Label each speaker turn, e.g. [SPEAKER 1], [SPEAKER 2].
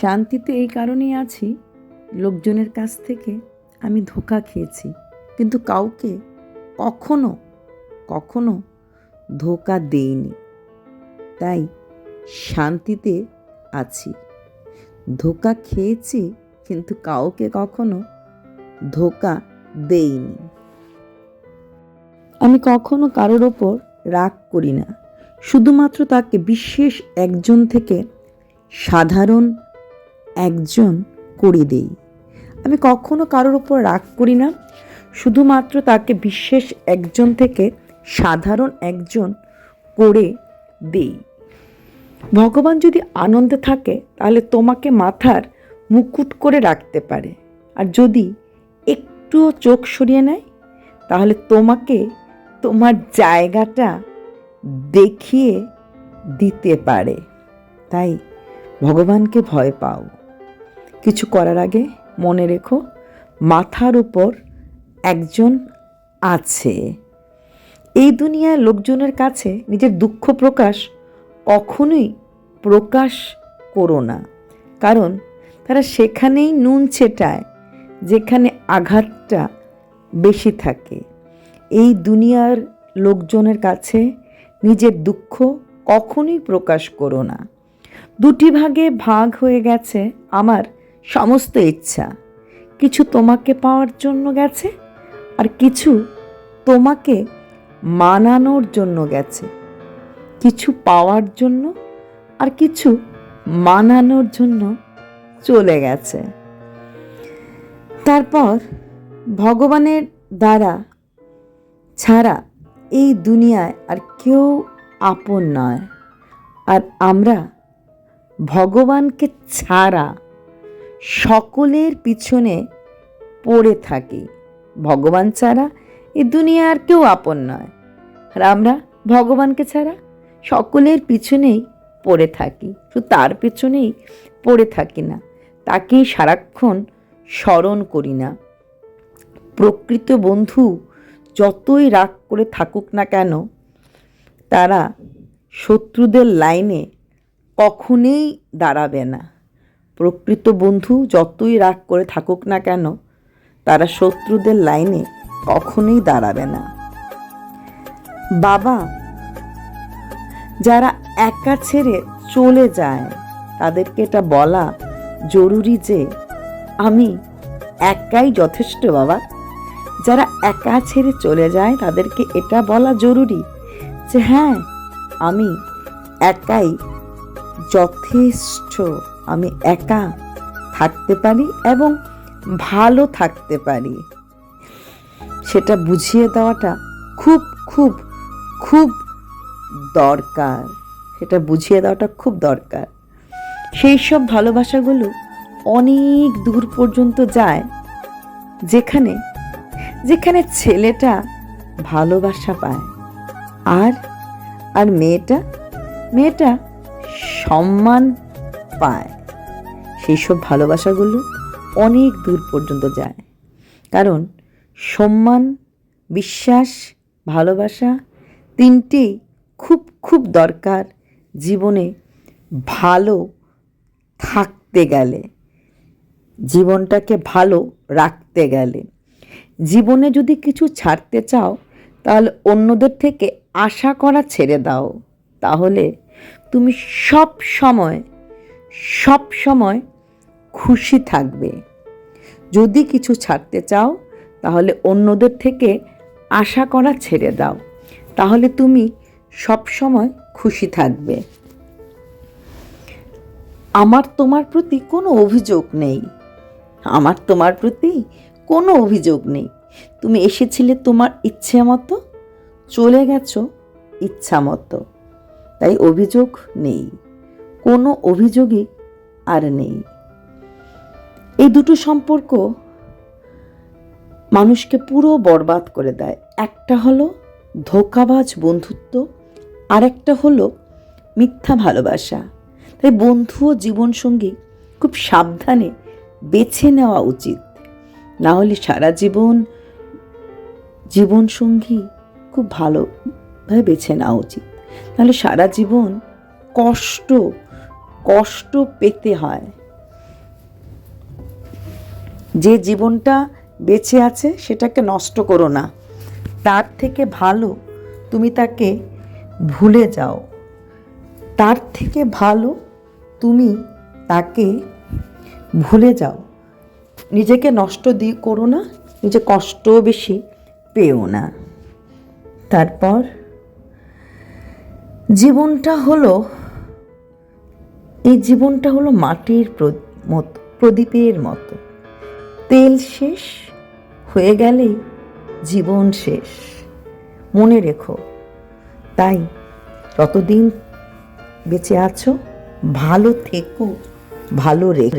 [SPEAKER 1] শান্তিতে এই কারণেই আছি, লোকজনের কাছ থেকে আমি ধোকা খেয়েছি। কিন্তু কাউকে কখনো কখনো ধোকা দেইনি। তাই শান্তিতে আছি। ধোকা খেয়েছি, কিন্তু কাউকে কখনো ধোকা দেইনি। আমি কখনো কারোর ওপর রাগ করি না। শুধুমাত্র তাকে বিশেষ একজন থেকে সাধারণ একজন করে দেই। আমি কখনো কারোর ওপর রাগ করি না। শুধুমাত্র তাকে বিশেষ একজন থেকে সাধারণ একজন করে দেই। ভগবান যদি আনন্দে থাকে, তাহলে তোমাকে মাথার মুকুট করে রাখতে পারে। আর যদি একটুও চোখ সরিয়ে নেয়, তাহলে তোমাকে তোমার জায়গাটা দেখিয়ে দিতে পারে। তাই ভগবানকে ভয় পাও। কিছু করার আগে মনে রেখো, মাথার উপর একজন আছে। এই দুনিয়ার লোকজনের কাছে নিজের দুঃখ প্রকাশ কখনোই প্রকাশ করো না। কারণ তারা সেখানেই নুন ছেটায়, যেখানে আঘাতটা বেশি থাকে। এই দুনিয়ার লোকজনের কাছে নিজের দুঃখ কখনোই প্রকাশ করো না। দুটি ভাগে ভাগ হয়ে গেছে আমার সমস্ত ইচ্ছা। কিছু তোমাকে পাওয়ার জন্য গেছে, আর কিছু তোমাকে মানানোর জন্য গেছে। কিছু পাওয়ার জন্য, আর কিছু মানানোর জন্য চলে গেছে। তারপর ভগবানের দ্বারা ছাড়া এই দুনিয়ায় আর কেউ আপন নয়। আর আমরা ভগবানকে ছাড়া সকলের পিছনে পড়ে থাকি। ভগবান ছাড়া এই দুনিয়া আর কেউ আপন নয়। আর আমরা ভগবানকে ছাড়া সকলের পিছনেই পড়ে থাকি। শুধু তার পেছনেই পড়ে থাকি না, তাকেই সারাক্ষণ স্মরণ করি না। প্রকৃত বন্ধু যতই রাগ করে থাকুক না কেন, তারা শত্রুদের লাইনে কখনোই দাঁড়াবে না। প্রকৃত বন্ধু যতই রাগ করে থাকুক না কেন, তারা শত্রুদের লাইনে কখনোই দাঁড়াবে না। বাবা, যারা একা ছেড়ে চলে যায়, তাদেরকে এটা বলা জরুরি যে আমি একাই যথেষ্ট, বাবা। যারা একা ছেড়ে চলে যায়, তাদেরকে এটা বলা জরুরি যে হ্যাঁ আমি একাই যথেষ্ট। আমি একা থাকতে পারি এবং ভালো থাকতে পারি। সেটা বুঝিয়ে দেওয়াটা খুব খুব খুব দরকার। সেটা বুঝিয়ে দেওয়াটা খুব দরকার। সেই সব ভালোবাসাগুলো অনেক দূর পর্যন্ত যায় যেখানে যেখানে ছেলেটা ভালোবাসা পায় আর আর মেয়েটা মেয়েটা সম্মান পায়। সেই সব ভালোবাসাগুলো অনেক দূর পর্যন্ত যায়। কারণ সম্মান, বিশ্বাস, ভালোবাসা তিনটেই খুব খুব দরকার জীবনে ভালো থাকতে গেলে। জীবনটাকে ভালো রাখতে গেলে। জীবনে যদি কিছু ছাড়তে চাও, তাহলে অন্যদের থেকে আশা করা ছেড়ে দাও। তাহলে তুমি সব সময় সব সময় খুশি থাকবে। যদি কিছু ছাড়তে চাও, তাহলে অন্যদের থেকে আশা করা ছেড়ে দাও। তাহলে তুমি সব সময় খুশি থাকবে। আমার তোমার প্রতি কোনো অভিযোগ নেই। আমার তোমার প্রতি কোনো অভিযোগ নেই। তুমি এসেছিলে তোমার ইচ্ছে মতো, চলে গেছো ইচ্ছা মতো। তাই অভিযোগ নেই। কোনো অভিযোগই আর নেই। এই দুটো সম্পর্ক মানুষকে পুরো বরবাদ করে দেয়। একটা হলো ধোকাবাজ বন্ধুত্ব আর একটা হলো মিথ্যা ভালোবাসা। তাই বন্ধু ও জীবনসঙ্গী খুব সাবধানে বেছে নেওয়া উচিত। না হলে সারা জীবন জীবনসঙ্গী খুব ভালোভাবে বেছে নেওয়া উচিত। তাহলে সারা জীবন কষ্ট কষ্ট পেতে হয়। যে জীবনটা বেঁচে আছে সেটাকে নষ্ট করো না। তার থেকে ভালো তুমি তাকে ভুলে যাও। তার থেকে ভালো তুমি তাকে ভুলে যাও। নিজেকে নষ্ট দিয়ে করো না, নিজে কষ্ট বেশি পেও না। তারপর জীবনটা হলো এই জীবনটা হলো মাটির মতো, প্রদীপের মতো। তেল শেষ, হয়ে গেলেই জীবন শেষ। মনে রেখো, তাই যতদিন বেঁচে আছো, ভালো থেকো, ভালো রেখো।